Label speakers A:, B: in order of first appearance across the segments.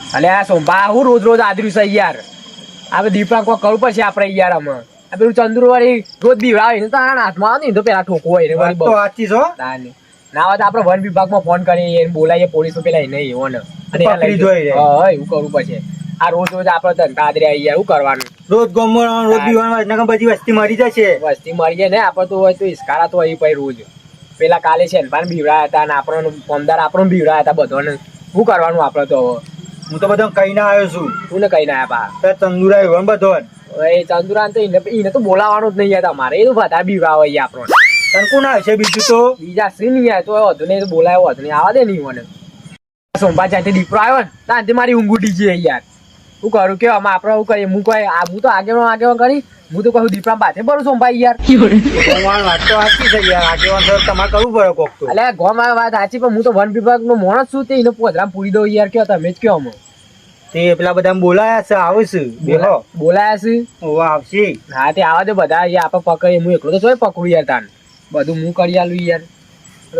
A: અલે આ સોંભા હું રોજ રોજ આદર્યું છે યાર. આપણે દીપડા કોઈ કરવું પડશે આપણે યાર આમાં. આ પેલું ચંદ્રુ વાળી રોજ દીવડાવે ને તારા હાથમાં આવે ને તો પેલા ઠોકવો હોય ને
B: તો સાચી છો.
A: ના હોય તો આપણે વન વિભાગમાં ફોન કરીએ બોલાવીએ પોલીસ પેલા નહીં એવો ને. અને એવું કરવું પડશે. આ રોજ રોજ આપણે ધંધાદરે આવી યાર શું કરવાનું?
B: રોજ ગમવાનું રોજ દીવાનું નકર બધી વસ્તી મરી જશે.
A: વસ્તી મરી જાય ને આપણે તો હોય તો ઈસ્કારા તો હોય પછી રોજ. પેલા કાલે છે ને બીવડાયા હતા અને આપણો ફોનદાર આપણો બીવડાયા હતા બધોને. શું કરવાનું આપણે તો હવે?
B: હું તો બધા કહીને આવ્યો છું.
A: તું ને કઈ ના આપ્યા
B: તે તંદુરા એવો બધો
A: એ ચંદુરાન તો એને એને તો બોલાવાનું જ નહીં યાર તમારે. એ તો બધા બીવડાવે યાર આપણો.
B: તને કોણ આવશે બીજું તો?
A: બીજા શ્રી નહીં આવે તો વધુ નહીં તો બોલાયો વધુ નહીં. આવા દે નહીં મને. સોમભા જાતે દીપરો આવ્યો ને ત્યાંથી મારી ઊંઘ ઉડી છે યાર. હું કરું કે આમાં આપણે શું કરીએ. હું કહે આ હું તો આગેવાન આગેવાન કરી. હું તો કહું દીપડા પાસે ભરું સોમભાઈ યાર.
B: ભગવાન વાત તો સાચી છે યાર. આગેવાન તો તમારે કરવું પડે કોક તો.
A: અલે ગોમ વાત સાચી પણ હું તો વન વિભાગ નો માણસ છું તે એને પોધરામ પૂરી દઉં યાર. કયો તમે જ કયો અમે
B: તે પેલા બધા બોલાયા છે આવે છે. બેહો.
A: બોલાયા છે?
B: ઓ આવશે.
A: હા તે આવા દે બધા યાર આપણે પકડીએ હું એકલો તો સોય પકડું યાર તાન. બધું હું કરી આલું યાર.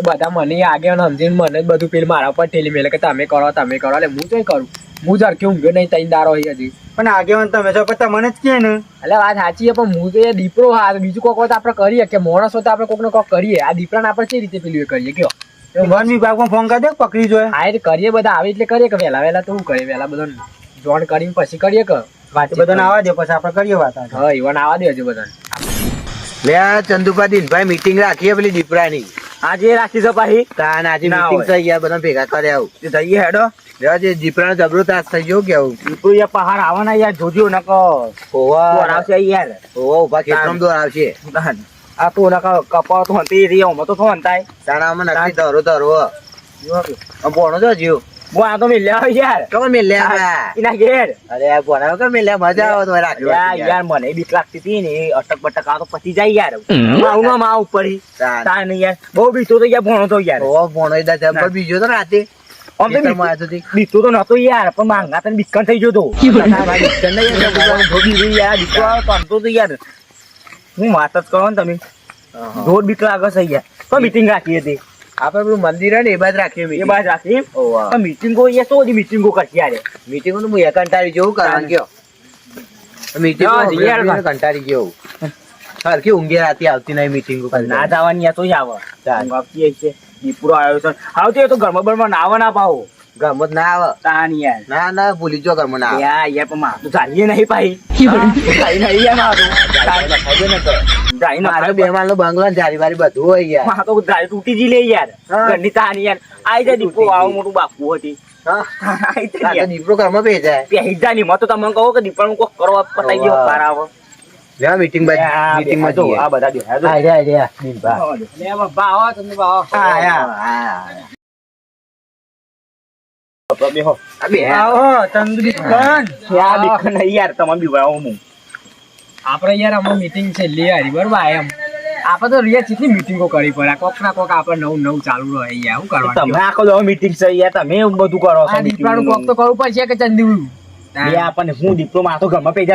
A: બધા મને આગેવાન સમજીને મને બધું પેલ મારા પર ઠેલી મેલે કે તમે કરો તમે કરો. એટલે હું ચોય કરું. હું જરકે ઊંઘ્યો નહીં તઈ દારો હોય હજી.
B: પણ આગેવાન તમે છો પણ તમને જ કે ને.
A: એટલે વાત સાચી છે પણ હું તો એ દીપડો હા બીજું કોક તો આપણે કરીએ. કે માણસ હોય તો આપણે કોક ને કોક કરીએ. આ દીપરાને આપણે કઈ રીતે પેલું એ કરીએ? કયો?
B: વન વિભાગમાં ફોન કરી દે પકડી જોઈએ
A: હા એટલે કરીએ બધા આવે એટલે કરીએ કે વહેલા વહેલા તો હું કરીએ વહેલા બધા જોડ કરીને પછી કરીએ કે વાત
B: બધાને. આવવા દે પછી આપણે કરીએ વાત
A: હા ઈવન આવા હજુ બધાને.
C: લે આ ચંદુપા દિનભાઈ મીટિંગ રાખીએ પેલી દીપડાની.
B: આજે રાખી છે પાછી.
C: તાન આજે મીટિંગ થઈ ગયા બધા ભેગા કર્યા આવું.
B: જઈએ હેડો.
C: લેવા જે દીપડાનો જબરો તાસ થઈ ગયો કેવું
B: દીપડું યાર પહાડ આવવાના યાર જોજો નકો
C: ઓવા
B: આવશે યાર.
C: ઓવા ઊભા ખેતરમ દોર આવશે.
B: આ તું નકો કપાવ તો હંતી રહી અમે તો થો હંતાય?
C: તાણામાં નક્કી ધરો ધરો આમ ભણો તો જીવ.
B: બો આ તો મિલ્યા હોય યાર.
C: તો મેં લે આવ્યા?
B: એના ઘેર.
C: અરે આ બોણા કે મેં મજા આવે તો રાખ્યો
B: યાર યાર મને બીક લાગતી હતી ને અટક બટક આ તો પતી જાય યાર. આવું માં ઉપર
C: પડી
B: તાર. ને યાર. બહુ બીતો તો યાર ભણો તો યાર.
C: ઓ ભણો દા જબર બીજો તો રાતે.
B: બીતો તો નતો યાર પણ માંગા તને બિસ્કન થઈ ગયો તો.
C: નહીં યાર,
B: બીતો આવે તો તો યાર. હું વાત જ કરો ને તમે. જોર બીક લાગે છે યાર તો મીટિંગ રાખી હતી.
A: આપણે પેલું મંદિર ને એ બાદ રાખીએ
B: એ. બાદ રાખી.
C: ઓવા.
B: પણ મીટિંગો એ શું બધી મીટિંગો કરતી યાર.
C: મીટિંગનું હું એકાંટાળી જેવું કરવાનું કયો. મીટિંગ કંટાળી જેવું. સરખી ઊંઘે રાતે આવતી નહીં મીટિંગો
B: ના જવાની યાર તો જ આવે. આવતી છે. દીપડો આવ્યો છે. આવતી હોય તો ઘરમાં બરમાં નાવા ના પાવો.
C: ગમત ના આવે.
B: તાન યાર.
C: ના ના ભૂલી જો ઘરમાં ના આવે.
B: યાર યાર પણ મારું ચાલીએ નહીં પાઈ ચાલી નહીં યાર મારું.
C: ને.
B: ચાલી ના
C: મારે બે માળનો બંગલો ને ચારી વારી બધું હોય યાર.
B: માં તો ગાડી તૂટી જી લે યાર. ઘરની તાની યાર. આઈ જાય દીપો આવું. મોટું બાપુ હતી.
C: આ દીપડો ઘરમાં ભેજાય.
B: પેહી નહીં. મત તો તમે કહો કે દીપડાનું કોક કરો પતાઈ ગયો બરાબર
C: લેવા મીટિંગ બાદ મીટિંગમાં
B: જો. આ બધા જો.
C: હા, રહ્યા, રહ્યા, દિનભા.
A: લે બાપા, આવો તમે બાપા.
B: યાર.
C: હા. બે.
B: આવો. યાર, યાર, તમે હું.
A: આપણે યાર આમાં મીટિંગ છે લે હારી બરોબર એમ આપણે તો રિયા કેટલી મીટિંગો કરી પડે કોક ના કોક આપણે નવું નવું ચાલુ રહે યાર શું કરવાનું
B: તમે આખો meeting છે યાર, તમે બધું કરો છો
A: કોક તો કરવું પડશે કે ચંદુ.
B: બે આપણને હું માં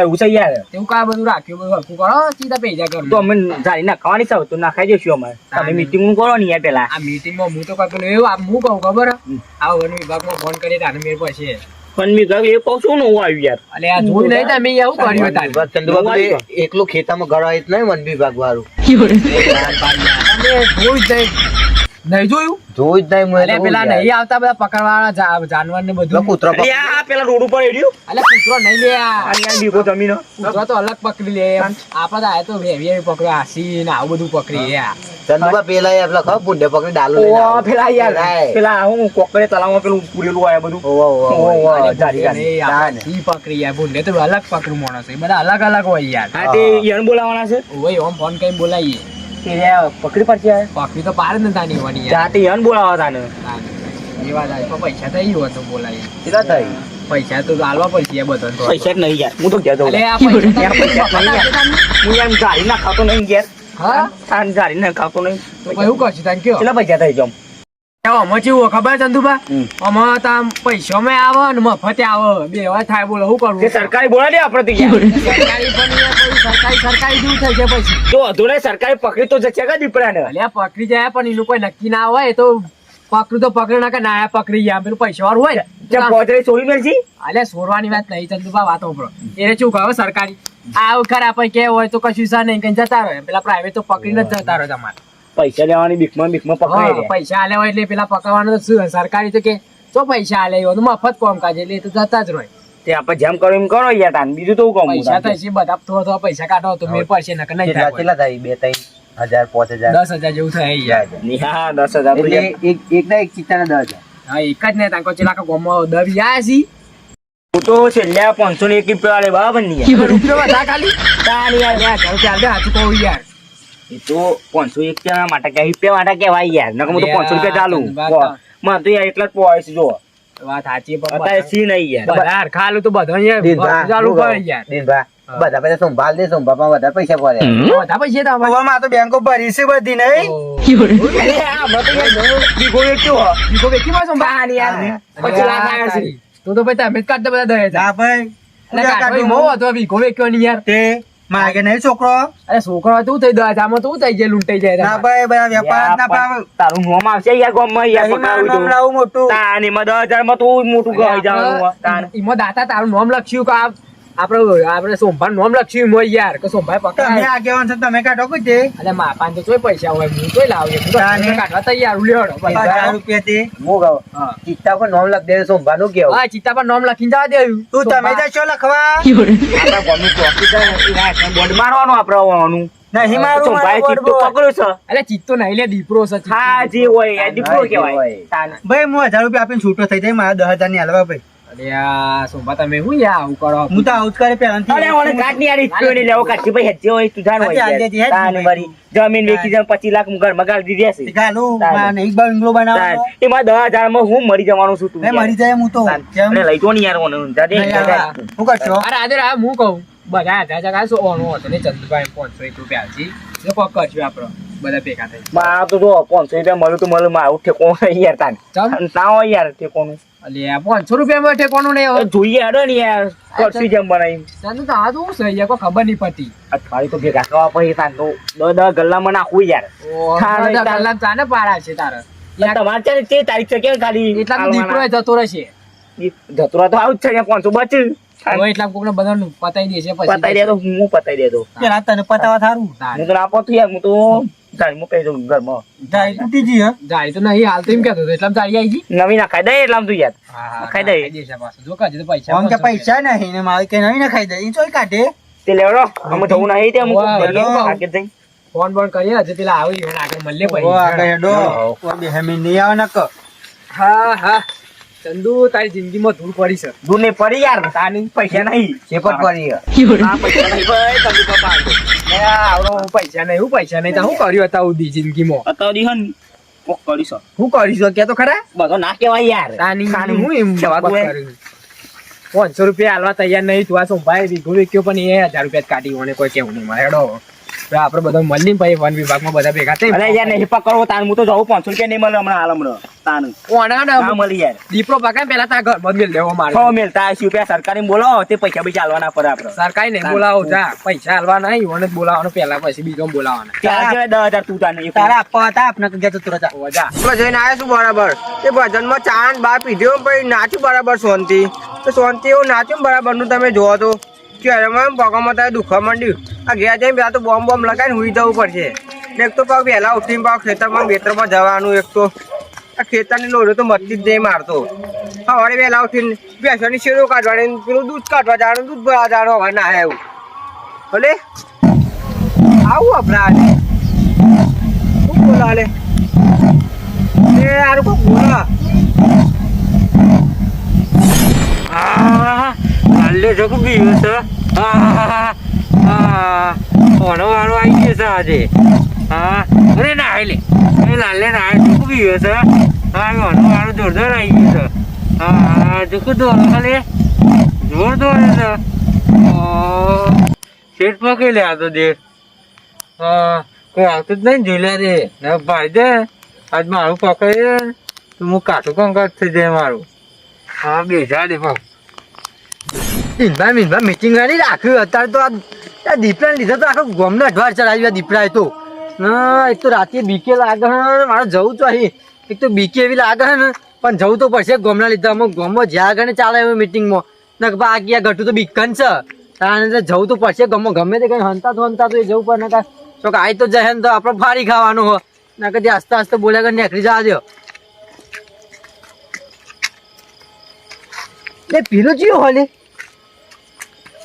B: એવું છે યાર
A: કા બધું રાખ્યું બધું હરખું કરો સીધા પૈસા કરો
B: તો અમે જારી નાખવાની છે તો નાખાઈ જઈશું અમારે તમે મીટિંગનું કરો ને યાર પેલા
A: આ મીટિંગમાં હું તો પેલું એવું હું કહું ખબર હે? આ વન વિભાગમાં ફોન કરીએ તારે મેળ
B: પણ મેં એ કહું છું ને હું આવ્યું યાર
A: એટલે આ જોયું નહીં તમે એવું કર્યું તારે
C: ચંદુબાબુ એકલું ખેતામાં ગળાય જ નહીં વન વિભાગ વાળું
A: તમે જ નહીં નહીં જોયું?
C: જોયું જ નહીં
A: એટલે પેલા નહીં આવતા બધા પકડવાના જાનવર ને બધું.
C: કૂતરો
B: આ પેલા રોડ ઉપર એડ્યું
A: એટલે કૂતરો નહીં લે આ
B: યાર
A: કૂતરો તો અલગ પકડી લે. આપડે તો આયા તો વેવી વેવી પકડો આસી ને આવું બધું પકડી લે.
C: ચંદુબા પેલા એ પેલા ખબર ભૂંડે પકડી ડાલો
B: ઓ પેલા યાર.
C: પેલા
B: હું કોકરે તલાવમાં પેલું પૂરેલું આયા બધું. જારી
A: ભૂંડે
B: જારી.
A: ઈ પકડી યાર ભૂંડે તો અલગ પકડું માણસ એ બધા અલગ અલગ હોય યાર.
B: હા તે બોલાવાના છે?
A: ઓય ઓમ ફોન કરીને બોલાવીએ
B: પકડી પડશે
A: પકડી તો પાર ને તાની વાની
B: જાતે હન બોલાવા તાને.
A: એ વાત આવી. તો પૈસા થઈ ગયો તો બોલાય.
C: કેટલા થઈ?
A: પૈસા તો આલવા પડશે યાર
B: પૈસા જ નહીં યાર. હું તો કહેતો
A: અલે આ પૈસા
B: પૈસા નહીં યાર? હું એમ ગાડી ના ખાતો નહીં યાર.
A: હા?
B: તાન ગાડી ના ખાતો નહીં.
A: હું કહું કરશું તાન કયો?
B: કેટલા પૈસા થઈ જામ
A: આમાં કેવું ખબર ચંદુભા. આમાં તો આમ પૈસામાં આવે ને મફતે આવે. બે વાર થાય બોલો શું કરવું
B: સરકારી બોલા દે આપણે
A: સરકારી પણ યાર પછી સરકારી સરકારી જેવું થઈ છે પછી.
B: તો અધૂરે સરકારી પકડી તો જશે કે દીપડાને?
A: અલ્યા પકડી જાય પણ એનું કોઈ નક્કી ના હોય તો પકડું તો પકડી નાખે ના પકડી ગયા પેલું પૈસા વાળું હોય ને.
B: પોતરી ચોરી મેલજી?
A: અલે સોરવાની વાત નહીં ચંદુભા વાત હોભળો એને શું કહે સરકારી? આ વખત આપણે કે હોય તો કશું સા નહીં કઈ જતા રહે. પેલા પ્રાઇવેટ તો પકડીને જ જતા રહે તમારે.
B: પૈસા લેવાની બીકમાં બીકમાં પકડાય
A: પૈસા આલે એટલે પેલા પકડવાનું તો શું સરકારી તો કે તો પૈસા આલે એવું મફત કોમ કાજે એટલે તો જતા જ રહે
B: તે આપણે જેમ કરો એમ કરો યાર તાન બીજું તો હું કહું
A: પૈસા તો છે બધા થોડા થોડા પૈસા કાઢો તો મેળ પડશે નકર નહીં થાય
C: કેટલા થાય? બે ત્રણ હજાર પાંચ હજાર?
A: દસ હજાર જેવું થાય યાર.
B: હા દસ હજાર
C: એટલે એક એક ના એક ચિત્તાના દસ હજાર.
A: હા એક જ ને તાંકો ચેલા ગોમો દબી આયા છી
B: હું તો છેલ્લા પાંચસો ને એક રૂપિયા વાળે બરાબર ને યાર.
A: રૂપિયો ખાલી?
B: તાન યાર
A: યાર ઘર ચાલતે હાચું કહું યાર.
B: એ તો પાંચસો એક રૂપિયા માટે કે રૂપિયા માટે કેવાય યાર. નકર હું તો પાંચસો રૂપિયા ચાલુ.
A: વાત.
B: તો યાર એટલા જ પોઈશ જો
A: વાત સાચી પણ
B: અત્યારે સી નહીં યાર.
A: યાર ખાલું તો બધો અહીંયા ચાલુ કરે યાર.
C: દિનભા, બધા પૈસા સંભાળ દે સંભાળમાં વધારે પૈસા પડે.
A: બધા પૈસા તો અમારે.
D: ગોવામાં તો બેંકો ભરી છે બધી નહીં?
B: તો વેચ્યો હો.
A: વેચી માં સંભાળ.
B: યાર પછી લાખ આવ્યા છે.
A: તો તો ભાઈ તમે જ કાઢતા બધા દહેજ.
D: ના ભાઈ.
A: કાઢો? એમાં હતો બીકો વેચ્યો નહીં યાર.
D: તે માગે નહીં છોકરો?
A: અરે છોકરો તું શું થઈ દહેજ આમાં તું થઈ જાય લૂંટાઈ જાય
D: ના ભાઈ ભાઈ વેપાર ના
B: યાર, તારું મોમ આવશે યાર ગામમાં યાર
D: નહીં
B: તું
D: નામ લાવું મોટું.
B: તાની એમાં દસ હજારમાં તું મોટું ગઈ જવાનું તાન
A: એમાં દાતા તારું નામ લખ્યું કે આપણે આપણે સોમભાર નોમ લખ્યું એમાં યાર કે સોમભાઈ
D: તમે
A: પકડાય
D: આગેવાન છો તમે કાઢો કોઈ તે?
A: માપાન તો ચોય પૈસા હોય હું તોય લાવું હું તો
D: તાને.
A: તમે કાઢવા તૈયાર હું લેવડો
D: રૂપિયા તે
C: હું કહું ચિત્તા પર નોમ લખ દે સંભાળનું કેવું?
A: હા ચિત્તા પર નામ લખીને જવા દેવું
D: તું તમે લખવા?
B: આપણા ચોકી છે, બોર્ડ મારવાનું આપણે આવવાનું.
D: નહીં મારું
B: ભાઈ
D: મારું
B: ચીપ તો
D: બોર્ડ
B: પકડ્યો છે.
A: અલે ચિત્તો નહીં લે દીપરો છે
B: હા જે હોય
C: જે
B: કહેવાય.
D: ભાઈ હું હજાર રૂપિયા આપીને છૂટો થઈ જાય મારા દસ હજારની હાલવા ભાઈ.
A: અરે આ સોમભા તમે શું યાર આવું
D: હું તો
B: અરે ઓલે લેવો ભાઈ હેજે હોય તું હોય તાન. જમીન વેચી લાખ દીધી હશે.
D: ગાલું. નહીં બંગલો
B: હું મરી જવાનું છું તું
D: મરી જાય હું તો.
B: અરે લઈ જો ને યાર ઓને. જાજે,
D: નહીં,
B: જાજે.
D: કરશો?
A: અરે આજે આ હું કહું. બધા હજાર જગા શું ઓનો હતો ને ચંદુભાઈ પાંચસો એક રૂપિયા છે જો કરશું આપડે બધા ભેગા થઈ.
B: મારે તો જો પાંચસો રૂપિયા મળ્યું તો મળ્યું મારું ઠેકોણું નહીં યાર તાન. ના હોય યાર ઠેકોણું.
A: અલે પાંચસો રૂપિયા માં ઠેકોનું નહીં
B: હવે?
A: હવે
B: જોઈએ હેડો ને યાર કરશું જેમ બનાવી
A: ચંદુ તો આ તો શું છે યાર ખબર નહીં પડતી.
B: અઠવાડિયું તો ભેગા કરવા પછી તાન તો દસ દસ ગલ્લામાં નાખવું યાર.
A: ઓ
B: હા, નહીં, તાર-
A: કલાક ચાને પાડા છે તારે.
B: તમારે છે તે તારીખ છે કે ખાલી
A: એટલા દીપડો જતો રહેશે.
B: જતો રહે તો આવું જ છે પાંચસો બચ્યું
A: એટલા કોકને બધાનું પતાઈ દેશે પછી.
B: પતાઈ દે તો હું પતાઈ
D: દેતો તને પતાવા થારું.
B: હું તો આપો પતું યાર હું તો ગાડી મૂકી દઉં ઘરમાં.
D: જાય તૂટી જી હે?
A: જાય તો નહીં હાલ તો એમ કહેતો એટલે ચાલી આવી ગઈ?
B: નવી નાખાઈ દે એટલામાં તું યાર.
A: હા, હા,
B: ખાઈ દે.
A: ખાઈ દેશે પાછું. જો કાજે તો પૈસા
D: ઓન કે પૈસા નહીં ને મારે કે નવી ના ખાઈ દે ઈ ચોય કાઢે.
B: તે લેવડો અમે જવું નહીં તે અમુક આગળ જઈ.
A: ફોન બોન કરીએ હજુ પેલા આવી ગયો આગળ મળીએ
D: ઓ આગળ
A: પછી
D: હેડો બે હેમી નહીં આવે નક
A: હા હા. ચંદુ તારી જિંદગીમાં ધૂળ પડી છે.
B: ધૂળ નહીં પડી યાર તાની પૈસા નહીં
C: શેપટ પડી
B: પૈસા નહીં ભાઈ.
A: ને પૈસા નહીં હું પૈસા નહીં તો હું કર્યું હતા ઉદી જિંદગીમાં?
B: અત્યારે હન કોક કરીશ
A: હું કરી છું કે તો ખરા?
B: બધો ના કહેવાય યાર.
A: તાની હું એમ કર્યું. પાંચસો રૂપિયા હાલવા તૈયાર નહીં તું આ સોમભાઈ વીઘો વેચ્યો પણ એ હજાર રૂપિયા કાઢી મને કોઈ કેવું નહીં મળે હેડો. હવે બધા મળીને પછી વન વિભાગમાં બધા ભેગા થઈ
B: યાર નહીં પકડવો તાર હું તો જવું પાંચસો રૂપિયા નહીં મળે હમણાં હાલ હમણાં. તાન.
A: ના
B: મળી યાર
A: દીપડો પકાય પેલા તારા ઘરમાં જ મેલ દેવો મારે.
B: છ મેલતા હશે રૂપિયા સરકારી બોલાવો તે પૈસા પૈસા હાલવાના પડે આપડે.
A: સરકારી નહીં બોલાવો જા. પૈસા હાલવા નહીં ઓને બોલાવવાનો પેલા પછી બીજો બોલાવવાના.
B: ત્યાં કેવાય તું તાને
D: તારા આપવા હતા આપને કે તો તુરત
A: ઓ જા.
E: માં જઈને આવ્યા છું બરાબર? એ ભજનમાં ચા ને બા પીધો પછી નાચ્યું બરાબર શાંતિ તો શાંતિ એવું નાચ્યું બરાબરનું તમે જોવો તો. એમાં પગમાં તારે દુખવા માંડ્યું. આ ઘેર જઈને પેલા તો બોમ્બ બોમ્બ લગાવીને હુઈ જવું પડશે. એક તો પાક વહેલા ઉઠીને પાક ખેતરમાં ખેતરમાં જવાનું એક તો ખેતરની લોડો તો મરતી જ નહીં મારતો સવારે વહેલા ઉઠીને ભેંસોની શેરો કાઢવાની પેલું દૂધ કાઢવા જવાનું દૂધ ભરા જાણો હવે ના આવ્યું ભલે આવું આપણા શું બોલા લે એ યાર કો બોલા
F: લાલે જોક બીયો છે આ ઓનો વાળો આવી ગયો છે આજે. હા, અરે ના લે એ લાલે ના જોક ગયો છે, હા. ઓનો વાળો જોરદાર આવી ગયો છે. હા ચૂકું દોર ખાલી. જોર દોરે છે. શેઠ પકડી લે આ તો દે હા, કોઈ આવતું જ નહીં જોઈ લે રે. ભાઈ દે, આજ મારું પકડી દે તો હું કાઠું કંકાટ થઈ જાય મારું. હા બેસા દે પગ
D: મીનભાઈ મીનભાઈ મીટિંગ નહીં રાખ્યું અત્યારે તો આ દીપડાને લીધે તો આખો ગોમને અઠવાડ ચડાવી દીપડા તો. એક તો રાતે બીકે લાગે મારે જવું તો અહીં. એક તો બીકે એવી લાગે ને. પણ જવું તો પડશે ગોમના લીધે. અમુક ગોમમાં જ્યાં આગળ ચાલે એવી મિટિંગમાં ને કે આ આ ઘટું તો બીકન છે. તારે જવું તો પડશે ગમો ગમે તે કઈ હંતા તો હંતા તો એ જવું પડે. નકા તો કે આઈ તો જાય ને તો આપણે ફાડી ખાવાનું હો. ના કદી આસ્તે આસ્તે બોલ્યા કરી નીકળી જવા દો એ પીલું ચિયો હોલે?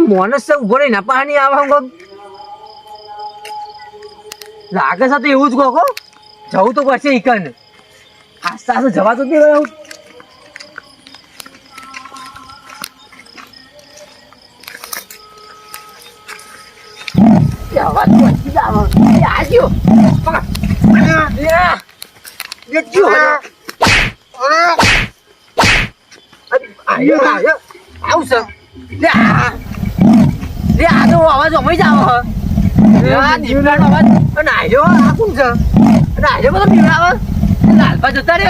D: માણસ છે ઊભો રહી ના પાણી આવા કોક. લાગે છે તો એવું જ કહો જવું તો પડશે ઈકન આસ્તે આસ્તે જવા તો દેવાય એવું એ અવાજ પહોંચી જ આવે. એ આ ગયો. પકડ. એ આ. એ ગયો. આયો, આયો. આવું છે. લે આ. તો અવાજ અમારી જ આવે આ દીપડાનો અવાજ. અને આયો, આ કોણ છે? અને આયો બધો બીવડાવે. લાલભા જતા રે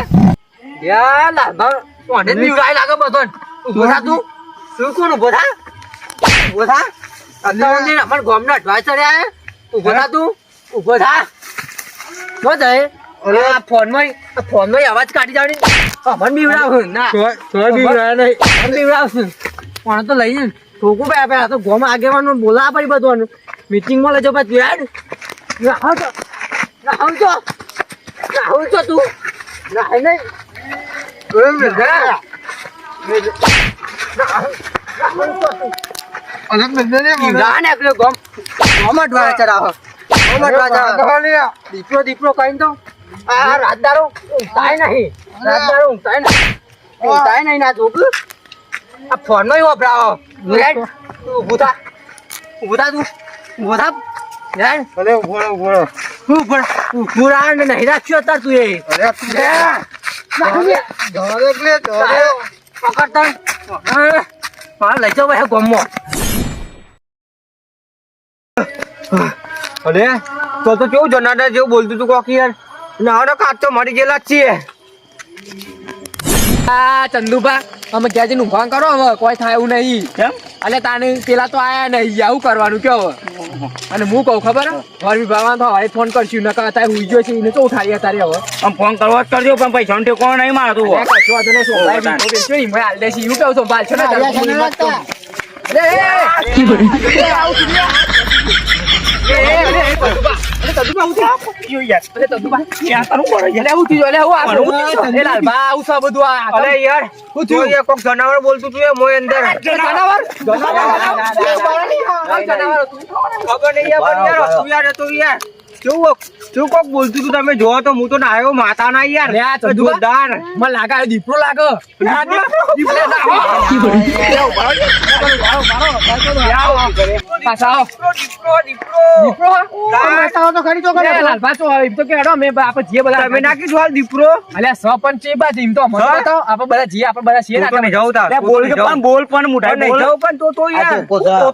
D: યા લાલભા કોને જ બીવડાય લાગે બધો ઊભો થા તું તું કોણ ઊભો થા ઊભો થા અત્યારે અમાર ગામના ચડ્યા હે ઊભો થા તું ઊભો થા શું થાય આ ફોનમાં ફોનમાં અવાજ કાઢી જાવડી અમન બીવડાવ ના
F: તોય બીવડાય નહીં.
D: અમન બીવડાવ પણ તો લઈ જઈને ઠોકું ભાઈ પે આ તો ગોમ આગેવાનું બોલા પડી બધું મીટિંગમાં લેજો પછી યાર. રાહો તો રાહો તો રાહો તો તું રાહ નહીં. દીપરો દીપરો કઈ તો આ રાતદારો ઊંઘતાય નહીં. રાતદારો ઊંઘતાય નહીં. ઊંઘતાય નહીં ના જોક આ ફોન નો વપરાવો. તું તું. ઊભું યાર
E: ભલે ઊભો ઊભો રહો.
D: પણ ઊભું રાહ નહીં રાખ્યો અત્યારે તું એ.
E: અરે તું લે. દોડે લે, દોડે.
D: મારે લઈ જાવ ભાઈ ગોમમાં
E: અરે તો તો કેવું જનાદર જેવું બોલતું તું કોકી યાર? ના કાચ તો મરી ગયેલા જ છીએ.
A: આ ચંદુભા અમે ક્યાં જઈને ઊંઘવા કરો હવે કોઈ થાય એવું નહીં
B: કેમ
A: એટલે તાને પેલા તો આયા નહીં આવું કરવાનું કે હવે અને હું કહું ખબર વર વિભાગમાં તો હવે ફોન કરશું નકા અત્યારે હુઈ ગયો છે એને તો ઉઠાડી તારે હવે
B: આમ ફોન કરવો જ કરજો પણ પૈસા નો કોણ નહીં મારતું
A: કશો વાંધો નહીં, સોમવારે ને, એમાં હાલ દેશે. એવું કહું છું, બાલ છો ને, તારે હિંમત તો.
E: જનાવર બોલતું તું મોય અંદર
A: જનાવર?
E: ખબર નહીં યાર હતું યાર કેવું કેવું કોક બોલતું તું તમે જોવો તો હું તો નાયો માતા ના યાર. જોરદાર.
A: મને લાગે દીપડો લાગે. દીપડો
B: બોલ પણ મોટા
E: નહીં જાઉં પણ તો તો યાર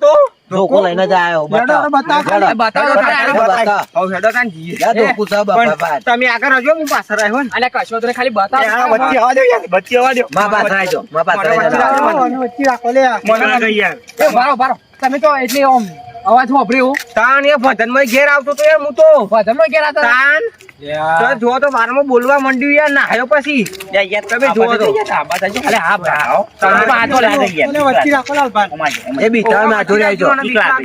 E: તો?
C: ધોકો લઈને જ આવ્યો બતાવ.
A: બતાવો બતાવો
E: હેડો કાન
C: યા ધોકું છે બાપા
E: તમે આગળ રહેજો હું પાછળ આવ્યો ને.
A: અલ્યા કશો તને ખાલી બતાવો.
E: આવા દે યાર બચ્ચી આવા દે.
C: મા પાછળ આવજો મા
E: મને
C: આવજો.
E: વચ્ચે રાખો લે. મને ગઈ યાર.
A: એ બારો બારો તમે તો એટલે ઓમ અવાજ વાપર્યો.
E: તાન એ ભજનમાં ઘેર આવતો તો યાર હું તો.
A: ભજનમાં ઘેર આવતો
E: તાન. જો તો વારમાં બોલવા માંડ્યું યાર નાહ્યો પછી. તમે જુઓ તો.
A: અલે હા ભાઈ
E: તમે
B: આ લાગે યાર.
C: એ બીટા માથું આવજો
E: મને બીક લાગે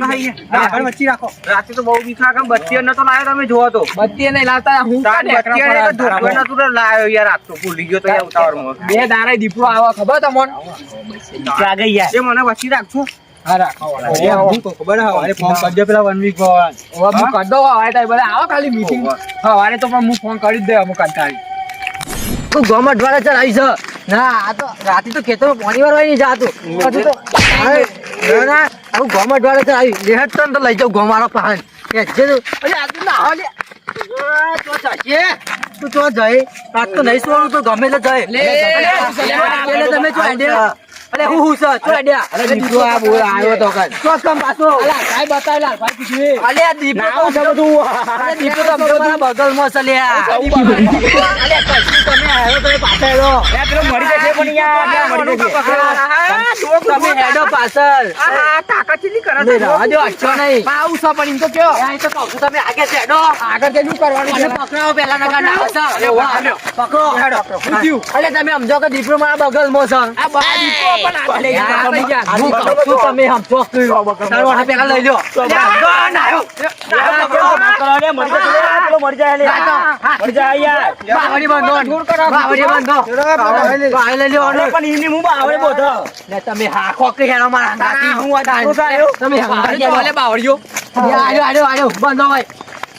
E: છે યાર. રાતે તો બહુ બીક લાગે બત્તી નતો લાવ્યો તમે જુઓ તો.
A: બત્તી નહીં લાવતા. હું
E: બત્તી
A: એકલા
E: તો
A: પર
E: ધોકો નતો લાવ્યો યાર આજ તો ભૂલી ગયો તો યાર ઉતાવળમાં.
A: બે દાડા દીપડો આવા ખબર તમને?
B: લાગે યાર.
E: એ મને વચ્ચે રાખજો.
A: હા રાખો.
E: ખબર હવે ફોન કરજો પેલા વન વીક
A: હવે હું તારે બધા આવો પણ
D: ચાલ છે ના આ તો રાતે તો પાણી નહીં જાતું. ચાલ લેહટ તો લઈ જાઉં ગોમ વાળો પાન કે જે અરે આ તું તો જઈ. આજ તો નહીં સોનું તો ગમે તે જઈ. તમે અલે હું હું સર તો આઈડિયા
C: અરે દીકરો આ બોલ આવ્યો તો કાલ
D: તો કમ પાછો.
A: સાહેબ બતાવી લાલ ભાઈ કીધું
D: અલે દીપો તો છે બધું. અરે દીપો તો અમારા બગલમાં છે લ્યા. અલે કશું તમે આવ્યો તમે પાછળ આવ્યો
B: મરી જશે પણ યાર મરી જશે.
D: તમે હેડો પાછળ.
E: આ કાકા ચીલી કરે
D: અરે રાહ જો અચ્છો નહીં.
A: પાઉસ પણ એમ તો કયો.
D: અહીં તો કહું છું તમે આગે છે હેડો.
A: આગળ કે શું કરવાનું છે?
D: પકડાવો પેલા નકા ના આવશે પકડો.
A: થયું?
D: અલે તમે સમજો કે દીપડો મારા બગલમાં છે.
A: આ બા દીપો
D: તમે
B: હું
D: ખોકરી હેરો મારા હું તમે બંધો ભાઈ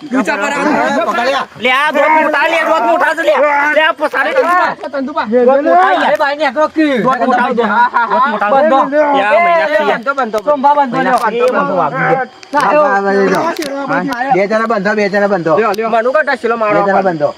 A: ઊંચા પર.
C: પકડ્યા.
B: લે આ દોત મોટા લે દોત મોટા લે. લે આ પસારે
D: ભાઈ ને બંધો
B: યા મહિના
E: બંધો. બંધો.
D: સોમભા બંધો લ્યો.
B: બંધો. વાગી
C: બે જણા બંધો બે જણા બંધો.
E: મનુ કાઢા શીલો
C: બે જણા બંધો.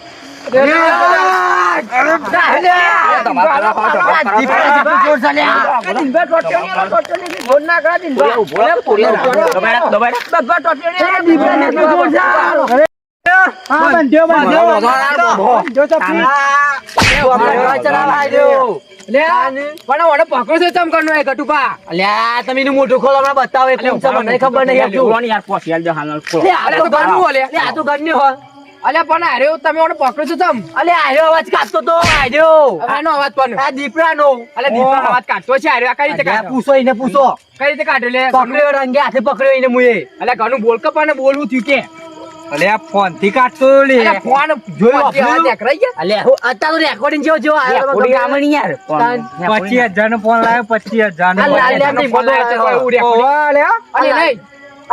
D: મોઢું ખોલો હમણાં બતાવે છે મને ખબર નહીં આપજો.
B: જોવાની યાર હાલ
D: લે, આ તો
A: તો ઘરની
D: હોય.
A: અલ્યા પણ આર્યો તમે મને પકડો છો તમ?
D: અલે આર્યો અવાજ કાઢતો તો આર્યો
A: આનો અવાજ પણ
D: આ દીપડાનો.
A: અલે દીપડાનો અવાજ કાઢતો છે આર્યો આ કઈ રીતે
D: અલ્યા, પૂછો એને પૂછો.
A: કઈ રીતે કાઢ્યો? લે
D: પકડ્યો રંગે હાથે પકડ્યો એને મુએ.
A: અલે ઘણું બોલ કે પણ બોલવું થયું કે.
E: અલે આ ફોનથી કાઢતો લે.
A: અલે ફોન
D: જોયો અલે અત્યારે તો રેકોર્ડિંગ જેવો જેવો આવ્યો તો
B: કામ
D: ગમે.
B: યાર.
E: પચીસ હજાર નો ફોન લાવ્યો પચીસ હજાર
A: અલે અલે. અલે નહીં.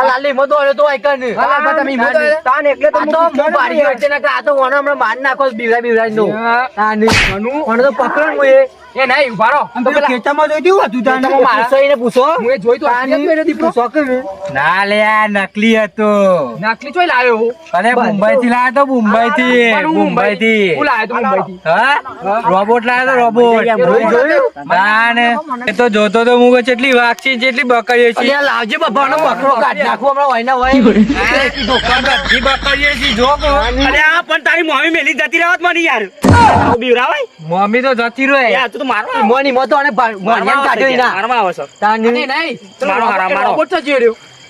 D: લાલી મદો આવ્યો તો આઈકન.
A: અલે આ તમે તો
E: તાન એટલે તો
D: તો હું બારી વચ્ચે આ તો હમણાં માર નાખો બીવડા બીવડા નો તો પકડો મુએ
A: એ નહીં ઉભારો પેલા
E: ખેતરમાં જોઈતું હતું તાન
D: તમે પૂછો
A: હું એ જોઈ તો આની દીપડો?
E: ના લે આ નકલી હતો.
A: નકલી ચોય લાવ્યો
E: અરે મુંબઈ થી લાવ્યો તો મુંબઈ થી મુંબઈ થી
A: હું લાવ્યો તો મુંબઈથી.
E: હા? રોબોટ લાવ્યો તો રોબોટ.
D: જોયું?
E: ના ને એ તો જોતો તો હું જેટલી વાઘ છે જેટલી બકરીઓ છે.
D: અલ્યા લાવજે બાપાનો બકરો કાઢ નાખો હમણાં વાયના વાય.
E: બધી બકરીઓ છે જો
B: અરે આ પણ તારી મમ્મી મેલી જતી રહેત મને યાર. બીવરાવાય
E: મમ્મી તો જતી રહે.
B: યાર તો મારવા
D: મોની મોતો અને ભા- કાઢ્યો એના.
B: મારવા આવે
D: તાની.
A: નહીં.
B: મારો હારા, મારો.
A: રોબોટ તો જોઈ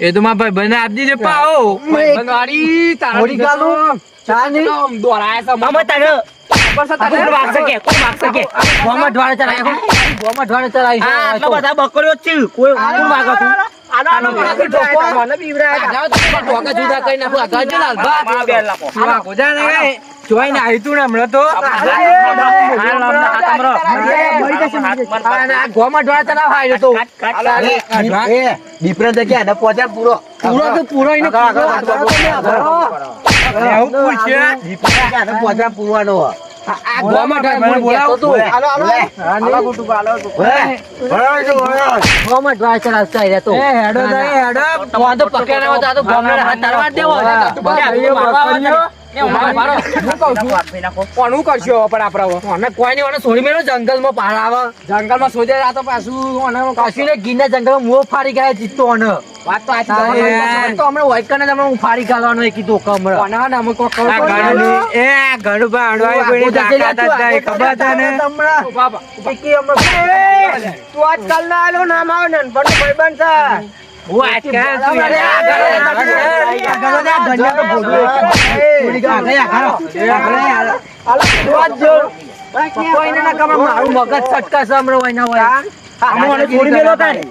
E: એ તો મારા ભાઈ બને આપી દીધે પાઓ
A: વાળી તારા
D: મોડી ગાલું. તાની.
A: તો છે.
B: અમે તને બધા બકરીઓ છે. તું
D: ગોજા
E: ને? આવ્યું ને હમણાં તો
D: ગોમાં ઢોળે ચલાવ હાર્યો તો.
C: એ ડિફરન્સ છે કે આને પહોંચ્યા પૂરો
D: પૂરો તો પૂરો એને.
E: એવું પૂછ્યા
C: ડિફરન્સ છે આને પહોંચ્યા પૂરવાનો
D: તો. આવ્યા તો.
E: તો
D: તો પકડ્યા ના હોત, આ તો ગોમને હાથ તારવા જ દેવો.
E: ભાઈઓ બકરીઓ.
A: એ ઊભા રહો. હું કહું છું. પણ હું કરશું હવે પણ આપણે હવે?
D: કોઈ નહીં મને છોડી મેલો જંગલમાં પાર આવે
A: જંગલમાં શોધે આ તો પાછું ઓને
D: કાશી ગીરના જંગલમાં મોં ફાડી ગયા જીતતો અને
A: વાત તો આથી
D: તો હમણાં white colour ને હું ફાડી કાઢવાનો એ કીધું
A: કમર. ને અમે કોક
E: એ. તું આજકાલ ના આલો નામ આવે ને પણ ભાઈબંધ છે
D: મગજ છટકા સાંભળો એના હોય.
B: અમે મને છોડી મેલો તારે.